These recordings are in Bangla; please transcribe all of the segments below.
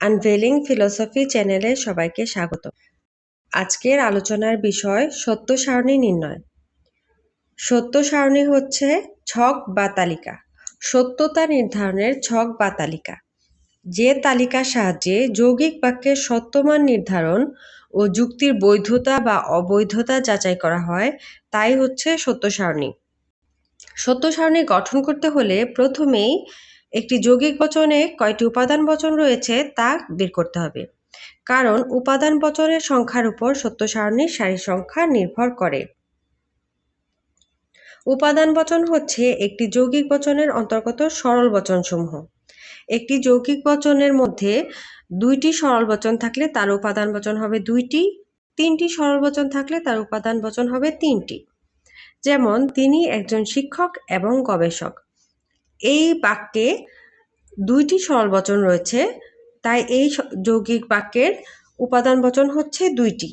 আনভেলিং ফিলোসফি চ্যানেলে সবাইকে স্বাগত। আজকের আলোচনার বিষয় সত্য সারণী নির্ণয়। সত্য সারণী হচ্ছে ছক বা তালিকা। সত্যতা নির্ধারণের ছক বা তালিকা। যে তালিকার সাহায্যে যৌগিক বাক্যের সত্যমান নির্ধারণ ও যুক্তির বৈধতা বা অবৈধতা যাচাই করা হয়, তাই হচ্ছে সত্য সারণী। সত্য সারণী গঠন করতে হলে প্রথমেই একটি যৌগিক বচনে কয়টি উপাদান বচন রয়েছে তা বের করতে হবে। কারণ উপাদান বচনের সংখ্যার উপর সত্য সারণীর সারি সংখ্যা নির্ভর করে। উপাদান বচন হচ্ছে একটি যৌগিক বচনের অন্তর্গত সরল বচনসমূহ। একটি যৌগিক বচনের মধ্যে দুইটি সরল বচন থাকলে তার উপাদান বচন হবে দুইটি, তিনটি সরল বচন থাকলে তার উপাদান বচন হবে তিনটি। যেমন, তিনি একজন শিক্ষক এবং গবেষক। এই বাক্যে দুইটি সরল বচন রয়েছে, তাই এই যৌগিক বাক্যের উপাদান বচন হচ্ছে দুইটি।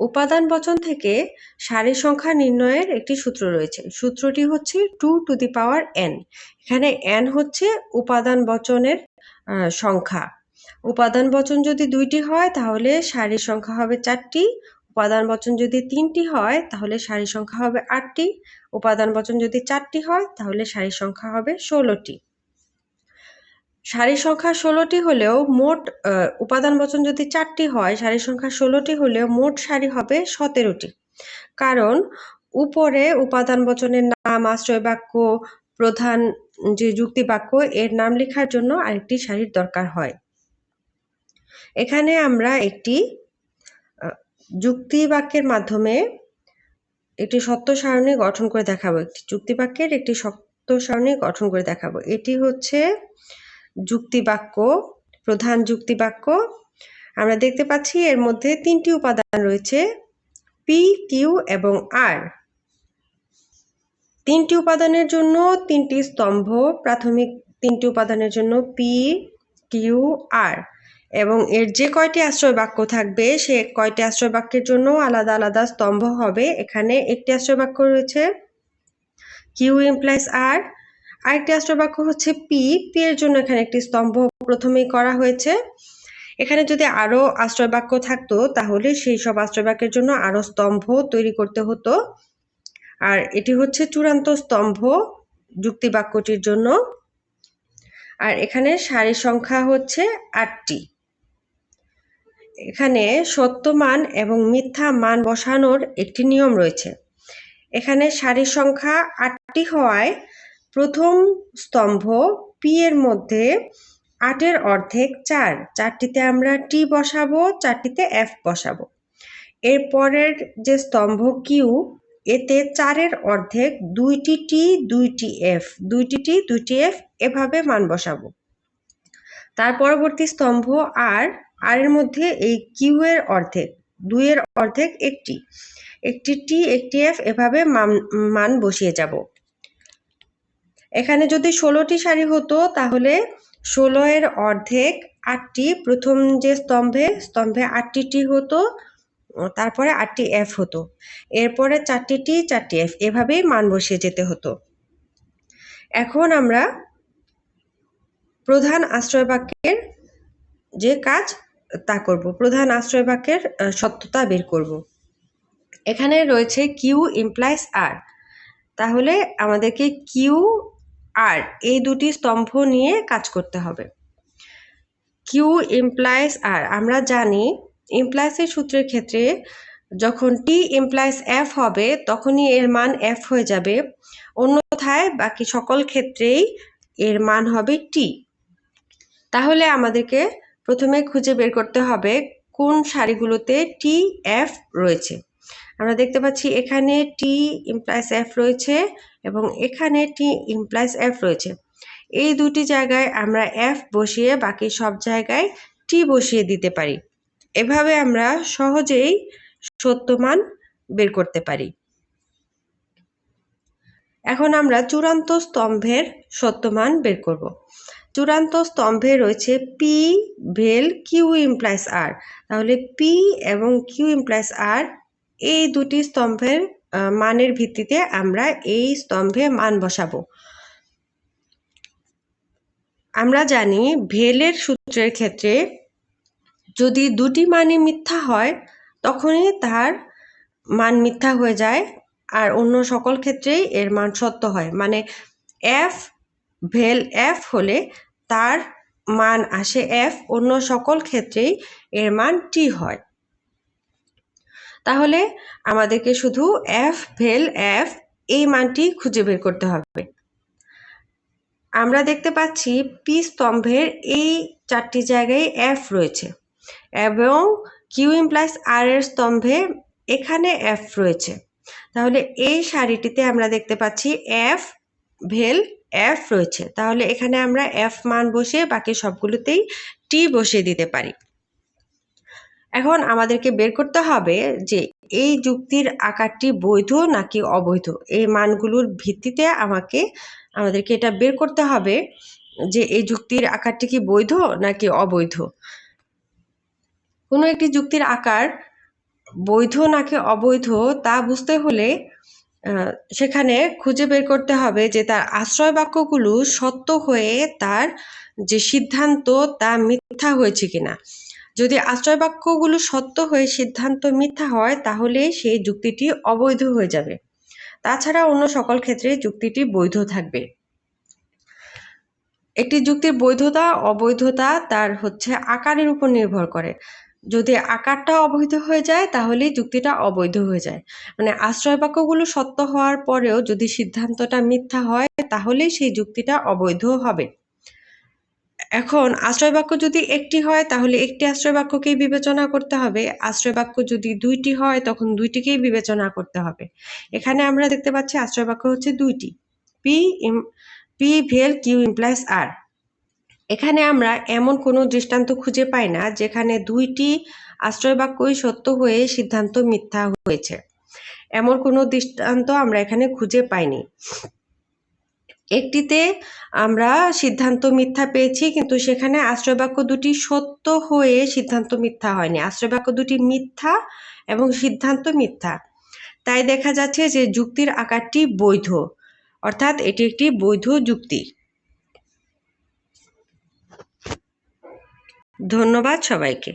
উপাদান বচন থেকে সারি সংখ্যা নির্ণয়ের একটি সূত্র রয়েছে। সূত্রটি হচ্ছে two to the power N. এখানে এন হচ্ছে উপাদান বচনের সংখ্যা। উপাদান বচন যদি দুইটি হয়, তাহলে সারির সংখ্যা হবে চারটি উপাদান বচন যদি তিনটি হয়, তাহলে সারি সংখ্যা হবে আটটি। উপাদান বচন যদি চারটি হয়, তাহলে সারি সংখ্যা হবে ষোলোটি। সারি সংখ্যা ষোলোটি হলেও মোট উপাদান বচন যদি চারটি হয়, সারি সংখ্যা ষোলোটি হলেও মোট সারি হবে সতেরোটি। কারণ উপরে উপাদান বচনের নাম, আশ্রয় বাক্য, প্রধান যে যুক্তি বাক্য, এর নাম লেখার জন্য আরেকটি সারির দরকার হয়। এখানে আমরা একটি যুক্তি বাক্যের মাধ্যমে একটি সত্য সারণী গঠন করে দেখাবো। একটি যুক্তি বাক্যের একটি সত্য সারণী গঠন করে দেখাবো। এটি হচ্ছে যুক্তি বাক্য প্রধান যুক্তি বাক্য আমরা দেখতে পাচ্ছি এর মধ্যে তিনটি উপাদান রয়েছে পি কিউ এবং আর তিনটি উপাদানের জন্য তিনটি স্তম্ভ, প্রাথমিক তিনটি উপাদানের জন্য পি কিউ আর এবং এর যে কয়টি আশ্রয় বাক্য থাকবে, সে কয়টি আশ্রয় বাক্যের জন্য আলাদা আলাদা স্তম্ভ হবে। এখানে একটি আশ্রয় বাক্য রয়েছে, কিউ ইমপ্লাইস আর। আরেকটি আশ্রয় বাক্য হচ্ছে পি। পি এর জন্য এখানে একটি স্তম্ভ প্রথমেই করা হয়েছে। এখানে যদি আরও আশ্রয় বাক্য থাকতো, তাহলে সেই সব আশ্রয় বাক্যের জন্য আরও স্তম্ভ তৈরি করতে হতো। আর এটি হচ্ছে চূড়ান্ত স্তম্ভ যুক্তি বাক্যটির জন্য। আর এখানে সারি সংখ্যা হচ্ছে আটটি। এখানে সত্য মান এবং মিথ্যা মান বসানোর একটি নিয়ম রয়েছে। এখানে সারির সংখ্যা আটটি হওয়ায় প্রথম স্তম্ভ পি এর মধ্যে আটের অর্ধেক চার। চারটিতে আমরা টি বসাবো, চারটিতে এফ বসাবো। এরপরের যে স্তম্ভ কিউ এতে চারের অর্ধেক দুইটি টি দুইটি এফ দুইটি টি দুইটি এফ এভাবে মান বসাবো। তার পরবর্তী স্তম্ভ আর আর এর মধ্যে এই কিউ এর অর্ধেক দুইয়ের অর্ধেক একটি। একটি টি একটি এফ এভাবে মান বসিয়ে যাব। এখানে যদি ষোলোটি শাড়ি হতো, তাহলে ষোলো এর অর্ধেক আটটি, প্রথম যে স্তম্ভে স্তম্ভে আটটি টি হতো, তারপরে আটটি এফ হতো। এরপরে চারটি টি চারটি এফ এভাবেই মান বসিয়ে যেতে হতো। এখন আমরা প্রধান আশ্রয় বাক্যের যে কাজ তা করব। প্রধান আশ্রয় বাক্যের সত্যতা বের করব। এখানে রয়েছে কিউ ইমপ্লাইস আর। তাহলে আমাদেরকে কিউ আর, এই দুটি স্তম্ভ নিয়ে কাজ করতে হবে। কিউ ইমপ্লাইস আর, আমরা জানি ইমপ্লাইসের সূত্রের ক্ষেত্রে যখন টি ইমপ্লাইস এফ হবে, তখনই এর মান এফ হয়ে যাবে। অন্যথায় বাকি সকল ক্ষেত্রেই এর মান হবে টি। তাহলে আমাদেরকে প্রথমে খুঁজে বের করতে হবে কোন শাড়িগুলোতে টি এফ রয়েছে। আমরা দেখতে পাচ্ছি এখানে টি ইমপ্লাইস এফ রয়েছে এবং এখানে টি ইমপ্লাইস এফ রয়েছে। এই দুটি জায়গায় আমরা এফ বসিয়ে বাকি সব জায়গায় টি বসিয়ে দিতে পারি। এভাবে আমরা সহজেই সত্যমান বের করতে পারি। এখন আমরা চূড়ান্ত স্তম্ভের সত্যমান বের করব। চূড়ান্ত স্তম্ভে রয়েছে পি ভেল কিউ ইমপ্লাইস আর তাহলে পি এবং কিউ ইমপ্লাইস আর এই দুটি স্তম্ভের মানের ভিত্তিতে আমরা এই স্তম্ভে মান বসাবো। আমরা জানি ভেলের সূত্রের ক্ষেত্রে যদি দুটি মানই মিথ্যা হয়, তখনই তার মান মিথ্যা হয়ে যায়, আর অন্য সকল ক্ষেত্রেই এর মান সত্য হয়। মানে এফ ভেল এফ হলে তার মান আসে এফ। অন্য সকল ক্ষেত্রেই এর মান টি হয়। তাহলে আমাদেরকে শুধু এফ, ভেল এফ এই মানটি খুঁজে বের করতে হবে। আমরা দেখতে পাচ্ছি পি স্তম্ভের এই চারটি জায়গায় এফ রয়েছে এবং কিউ ইমপ্লাইস আর এর স্তম্ভে এখানে এফ রয়েছে। তাহলে এই শাড়িটিতে আমরা দেখতে পাচ্ছি এফ, ভেল এফ রয়েছে, তাহলে এখানে আমরা এফ মান বসে বাকি সবগুলোতেই টি বসিয়ে দিতে পারি। এখন আমাদেরকে বের করতে হবে যে এই যুক্তির আকারটি বৈধ নাকি অবৈধ? এই মানগুলোর ভিত্তিতে আমাকে, আমাদেরকে এটা বের করতে হবে যে এই যুক্তির আকারটি কি বৈধ নাকি অবৈধ? কোনো একটি যুক্তির আকার বৈধ নাকি অবৈধ তা বুঝতে হলে সেখানে খুঁজে বের করতে হবে যে তার আশ্রয় বাক্যগুলো সত্য হয়ে তার যে সিদ্ধান্ত তা মিথ্যা হয়েছে কিনা। যদি আশ্রয় বাক্যগুলো সত্য হয়ে সিদ্ধান্ত মিথ্যা হয়, তাহলে সেই যুক্তিটি অবৈধ হয়ে যাবে। তাছাড়া অন্য সকল ক্ষেত্রে যুক্তিটি বৈধ থাকবে। একটি যুক্তির বৈধতা, অবৈধতা তার হচ্ছে আকারের উপর নির্ভর করে। যদি আকারটা অবৈধ হয়ে যায় তাহলে যুক্তিটা অবৈধ হয়ে যায়। মানে আশ্রয় বাক্যগুলো সত্য হওয়ার পরেও যদি সিদ্ধান্তটা মিথ্যা হয় তাহলে সেই যুক্তিটা অবৈধ হবে। এখন আশ্রয় বাক্য যদি একটি হয়, তাহলে একটি আশ্রয় বাক্যকেই বিবেচনা করতে হবে। আশ্রয় বাক্য যদি দুইটি হয়, তখন দুইটিকেই বিবেচনা করতে হবে। এখানে আমরা দেখতে পাচ্ছি আশ্রয় বাক্য হচ্ছে দুইটি। পি পি ভেল কিউ ইমপ্লাইস আর। এখানে আমরা এমন কোনো দৃষ্টান্ত খুঁজে পাই না যেখানে দুইটি আশ্রয় বাক্যই সত্য হয়ে সিদ্ধান্ত মিথ্যা হয়েছে। এমন কোনো দৃষ্টান্ত আমরা এখানে খুঁজে পাইনি। একটিতে আমরা সিদ্ধান্ত মিথ্যা পেয়েছি কিন্তু সেখানে আশ্রয় বাক্য দুটি সত্য হয়ে সিদ্ধান্ত মিথ্যা হয়নি। আশ্রয় বাক্য দুটি মিথ্যা এবং সিদ্ধান্ত মিথ্যা। তাই দেখা যাচ্ছে যে যুক্তির আকারটি বৈধ। অর্থাৎ এটি একটি বৈধ যুক্তি। ধন্যবাদ সবাইকে।